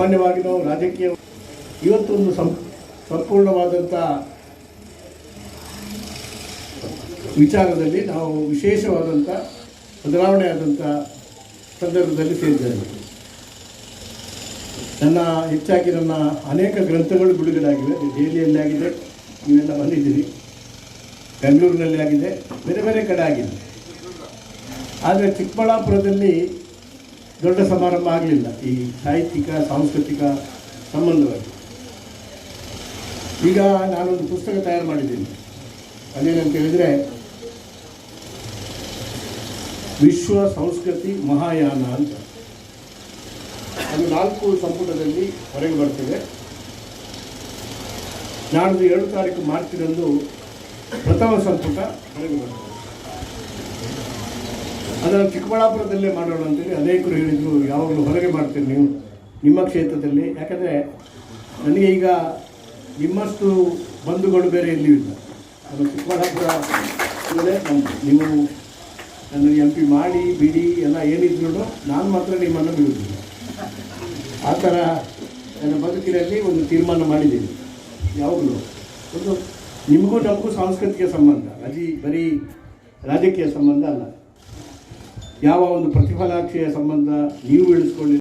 ಸಾಮಾನ್ಯವಾಗಿ ನಾವು ರಾಜಕೀಯ ಇವತ್ತೊಂದು ಸಂ ಸಂಪೂರ್ಣವಾದಂಥ ವಿಚಾರದಲ್ಲಿ ನಾವು ವಿಶೇಷವಾದಂಥ ಬದಲಾವಣೆ ಆದಂಥ ಸಂದರ್ಭದಲ್ಲಿ ಸೇರಿದ್ದೇವೆ. ನನ್ನ ಹೆಚ್ಚಾಗಿ ನನ್ನ ಅನೇಕ ಗ್ರಂಥಗಳು ಬಿಡುಗಡೆ ಆಗಿವೆ ದೆಹಲಿಯಲ್ಲಿ ಆಗಿದೆ, ನೀವೆಲ್ಲ ಬಂದಿದ್ದೀರಿ. ಬೆಂಗಳೂರಿನಲ್ಲಿ ಆಗಿದೆ, ಬೇರೆ ಬೇರೆ ಕಡೆ ಆಗಿದೆ. ಆದರೆ ಚಿಕ್ಕಬಳ್ಳಾಪುರದಲ್ಲಿ ದೊಡ್ಡ ಸಮಾರಂಭ ಆಗಲಿಲ್ಲ ಈ ಸಾಹಿತ್ಯಿಕ, ಸಾಂಸ್ಕೃತಿಕ ಸಂಬಂಧವಾಗಿ. ಈಗ ನಾನೊಂದು ಪುಸ್ತಕ ತಯಾರು ಮಾಡಿದ್ದೀನಿ. ಅದೇನಂತ ಹೇಳಿದರೆ, ವಿಶ್ವ ಸಂಸ್ಕೃತಿ ಮಹಾಯಾನ ಅಂತ. ಅದು ನಾಲ್ಕು ಸಂಪುಟದಲ್ಲಿ ಹೊರಗೆ ಬರ್ತದೆ. ನಾಡ್ದು ಏಳು ತಾರೀಕು ಮಾರ್ಚಿನಂದು ಪ್ರಥಮ ಸಂಪುಟ ಹೊರಗೆ ಬರ್ತದೆ. ಅದನ್ನು ಚಿಕ್ಕಬಳ್ಳಾಪುರದಲ್ಲೇ ಮಾಡೋಣ ಅಂತೇಳಿ ಅನೇಕರು ಹೇಳಿದರು, ಯಾವಾಗಲೂ ಹೊರಗೆ ಮಾಡ್ತೀರಿ ನೀವು ನಿಮ್ಮ ಕ್ಷೇತ್ರದಲ್ಲಿ. ಯಾಕಂದರೆ ನನಗೆ ಈಗ ನಿಮ್ಮಷ್ಟು ಬಂಧುಗಳು ಬೇರೆ ಎಲ್ಲಿಯೂ ಇಲ್ಲ. ಅದು ಚಿಕ್ಕಬಳ್ಳಾಪುರ ನೀವು ನನ್ನ ಎಂ ಪಿ ಮಾಡಿ, ಬಿಡಿ, ಎಲ್ಲ ಏನಿದ್ರು ನಾನು ಮಾತ್ರ ನಿಮ್ಮನ್ನು ಬಿಡುವುದಿಲ್ಲ ಆ ಥರ ನನ್ನ ಬದುಕಿನಲ್ಲಿ ಒಂದು ತೀರ್ಮಾನ ಮಾಡಿದ್ದೀನಿ. ಯಾವಾಗಲೂ. ಒಂದು ನಿಮಗೂ ನಮಗೂ ಸಾಂಸ್ಕೃತಿಕ ಸಂಬಂಧ, ಅಜಿ ಬರೀ ರಾಜಕೀಯ ಸಂಬಂಧ ಅಲ್ಲ. ಯಾವ ಒಂದು ಪ್ರತಿಫಲಾಕ್ಷೆಯ ಸಂಬಂಧ ನೀವು ಬೆಳೆಸ್ಕೊಳ್ಳಿ